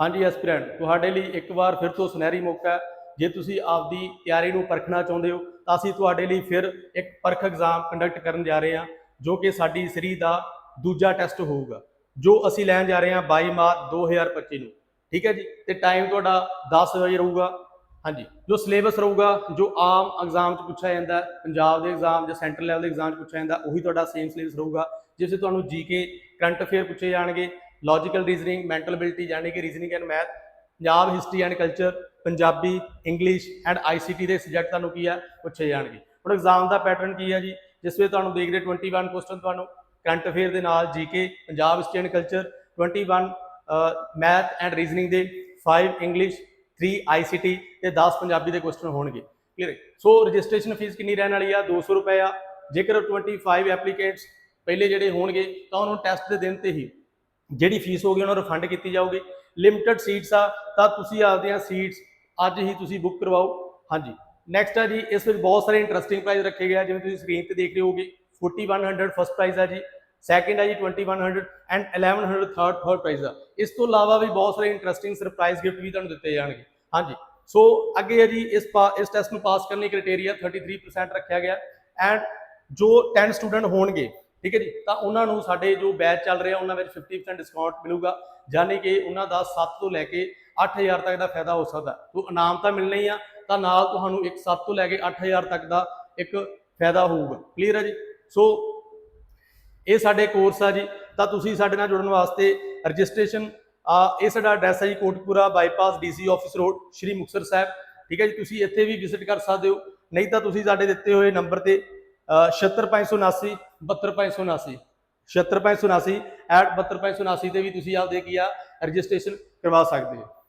ਹਾਂਜੀ ਐਸਪੀਰੈਂਟ, ਤੁਹਾਡੇ ਲਈ ਇੱਕ ਵਾਰ ਫਿਰ ਤੋਂ ਸੁਨਹਿਰੀ ਮੌਕਾ ਹੈ। ਜੇ ਤੁਸੀਂ ਆਪਦੀ ਤਿਆਰੀ ਨੂੰ ਪਰਖਣਾ ਚਾਹੁੰਦੇ ਹੋ, ਤਾਂ ਅਸੀਂ ਤੁਹਾਡੇ ਲਈ ਫਿਰ ਇੱਕ ਪਰਖ ਐਗਜ਼ਾਮ ਕੰਡਕਟ ਕਰਨ ਜਾ ਰਹੇ ਹਾਂ, ਜੋ ਕਿ ਸਾਡੀ ਸ੍ਰੀ ਦਾ ਦੂਜਾ ਟੈਸਟ ਹੋਊਗਾ, ਜੋ ਅਸੀਂ ਲੈਣ ਜਾ ਰਹੇ ਹਾਂ 22 ਮਾਰਚ 2025 ਨੂੰ। ਠੀਕ ਹੈ ਜੀ? ਤੇ ਟਾਈਮ ਤੁਹਾਡਾ 10 ਵਜੇ ਰਹੂਗਾ। ਹਾਂਜੀ, ਜੋ ਸਿਲੇਬਸ ਰਹੂਗਾ, ਜੋ ਆਮ ਐਗਜ਼ਾਮ 'ਚ ਪੁੱਛਿਆ ਜਾਂਦਾ ਪੰਜਾਬ ਦੇ ਐਗਜ਼ਾਮ ਜਾਂ ਸੈਂਟਰਲ ਲੈਵਲ ਦੇ ਐਗਜ਼ਾਮ 'ਚ ਪੁੱਛਿਆ ਜਾਂਦਾ ਉਹੀ ਤੁਹਾਡਾ ਸੇਮ ਸਿਲੇਬਸ ਰਹੂਗਾ। ਜਿਸ 'ਚ ਤੁਹਾਨੂੰ ਜੀਕੇ ਕਰੰਟ ਅਫੇਅਰ ਪੁੱਛੇ ਜਾਣਗੇ ਲੌਜੀਕਲ ਰੀਜ਼ਨਿੰਗ ਮੈਂਟਲ ਐਬਿਲਿਟੀ ਯਾਨੀ ਕਿ reasoning and math Punjab history and culture Punjabi English and ICT ਦੇ ਸਬਜੈਕਟ ਤੁਹਾਨੂੰ ਕੀ ਆ? ਪੁੱਛੇ ਜਾਣਗੇ। ਹੁਣ ਐਗਜ਼ਾਮ ਦਾ ਪੈਟਰਨ ਕੀ ਹੈ ਜੀ? ਜਿਸ ਵਿੱਚ ਤੁਹਾਨੂੰ ਦੇਖ ਦੇਖਦੇ 21 ਕੁਐਸਚਨ ਤੁਹਾਨੂੰ ਕਰੰਟ ਅਫੇਅਰ ਦੇ ਨਾਲ GK Punjab history and culture 21 math and reasoning ਦੇ 5 ਇੰਗਲਿਸ਼ 3 ਆਈਸੀਟੀ ਤੇ 10 ਪੰਜਾਬੀ ਦੇ ਕੁਐਸਚਨ ਹੋਣਗੇ। ਕਲੀਅਰ ਸੋ ਰਜਿਸਟ੍ਰੇਸ਼ਨ ਫੀਸ ਕਿੰਨੀ ਰਹਿਣ ਵਾਲੀ ਆ? 200 ਰੁਪਏ ਆ। ਜੇਕਰ 25 ਐਪਲੀਕੈਂਟਸ ਪਹਿਲੇ ਜਿਹੜੇ ਹੋਣਗੇ, ਤਾਂ ਉਹਨਾਂ ਨੂੰ ਟੈਸਟ ਦੇ ਦਿਨ ਤੇ ਹੀ ਜਿਹੜੀ ਫੀਸ ਹੋਗੀ ਉਹਨਾਂ ਨੂੰ ਰਿਫੰਡ ਕੀਤੀ ਜਾਊਗੀ। ਲਿਮਟਿਡ ਸੀਟਸ ਆ, ਤਾਂ ਤੁਸੀਂ ਆਪਦੀਆਂ ਸੀਟਸ ਅੱਜ ਹੀ ਤੁਸੀਂ ਬੁੱਕ ਕਰਵਾਓ। ਹਾਂਜੀ। ਨੈਕਸਟ ਆ ਜੀ, ਇਸ ਵਿੱਚ ਬਹੁਤ ਸਾਰੇ ਇੰਟਰਸਟਿੰਗ ਪ੍ਰਾਈਜ਼ ਰੱਖੇ ਗਏ ਆ, ਜਿਵੇਂ ਤੁਸੀਂ ਸਕਰੀਨ ਤੇ ਦੇਖ ਰਹੇ ਹੋਗੇ 4100 ਫਸਟ ਪ੍ਰਾਈਜ਼ ਆ ਜੀ। ਸੈਕੰਡ ਆ ਜੀ 2100 ਐਂਡ 1100 ਥਰਡ ਥਰਡ ਪ੍ਰਾਈਜ਼ ਆ। ਇਸ ਤੋਂ ਇਲਾਵਾ ਵੀ ਬਹੁਤ ਸਾਰੇ ਇੰਟਰਸਟਿੰਗ ਸਰਪ੍ਰਾਈਜ਼ ਗਿਫਟ ਵੀ ਤੁਹਾਨੂੰ ਦਿੱਤੇ ਜਾਣਗੇ। ਹਾਂਜੀ। ਸੋ ਅੱਗੇ ਹੈ ਜੀ, ਇਸ ਪਾ- ਇਸ ਟੈਸਟ ਨੂੰ ਪਾਸ ਕਰਨ ਲਈ ਕ੍ਰਾਈਟੇਰੀਆ 33% ਰੱਖਿਆ ਗਿਆ। ਐਂਡ ਜੋ 10 ਸਟੂਡੈਂਟ ਹੋਣਗੇ ਠੀਕ ਹੈ ਜੀ? ਤਾਂ ਉਹਨਾਂ ਨੂੰ ਸਾਡੇ ਜੋ ਬੈਚ ਚੱਲ ਰਿਹਾ, ਉਹਨਾਂ ਵਿੱਚ 50% ਡਿਸਕਾਊਂਟ ਮਿਲੂਗਾ, ਯਾਨੀ ਕਿ ਉਹਨਾਂ ਦਾ 7 ਤੋਂ ਲੈ ਕੇ 8000 ਤੱਕ ਦਾ ਫਾਇਦਾ ਹੋ ਸਕਦਾ। ਤੋ ਇਨਾਮ ਤਾਂ ਮਿਲਣਾ ਹੀ ਆ, ਤਾਂ ਨਾਲ ਤੁਹਾਨੂੰ ਇੱਕ 7 ਤੋਂ ਲੈ ਕੇ 8000 ਤੱਕ ਦਾ ਇੱਕ ਫਾਇਦਾ ਹੋਊਗਾ। ਕਲੀਅਰ ਹੈ ਜੀ? ਸੋ ਇਹ ਸਾਡੇ ਕੋਰਸ ਆ ਜੀ। ਤਾਂ ਤੁਸੀਂ ਸਾਡੇ ਨਾਲ ਜੁੜਨ ਵਾਸਤੇ ਰਜਿਸਟ੍ਰੇਸ਼ਨ ਇਹ ਸਾਡਾ ਐਡਰੈਸ ਹੈ ਜੀ Kotkapura bypass DC office road Shri Muktsar Sahib. ਠੀਕ ਹੈ ਜੀ? ਤੁਸੀਂ ਇੱਥੇ ਵੀ ਵਿਜ਼ਿਟ ਕਰ ਸਕਦੇ ਹੋ। ਨਹੀਂ ਤਾਂ ਤੁਸੀਂ ਸਾਡੇ ਦਿੱਤੇ ਹੋਏ ਨੰਬਰ ਤੇ 76579 72579 76579 ਐਟ 72579 ਤੇ ਵੀ ਤੁਸੀਂ ਆਪਦੇ ਕੀ ਆ ਰਜਿਸਟ੍ਰੇਸ਼ਨ ਕਰਵਾ ਸਕਦੇ ਹੋ।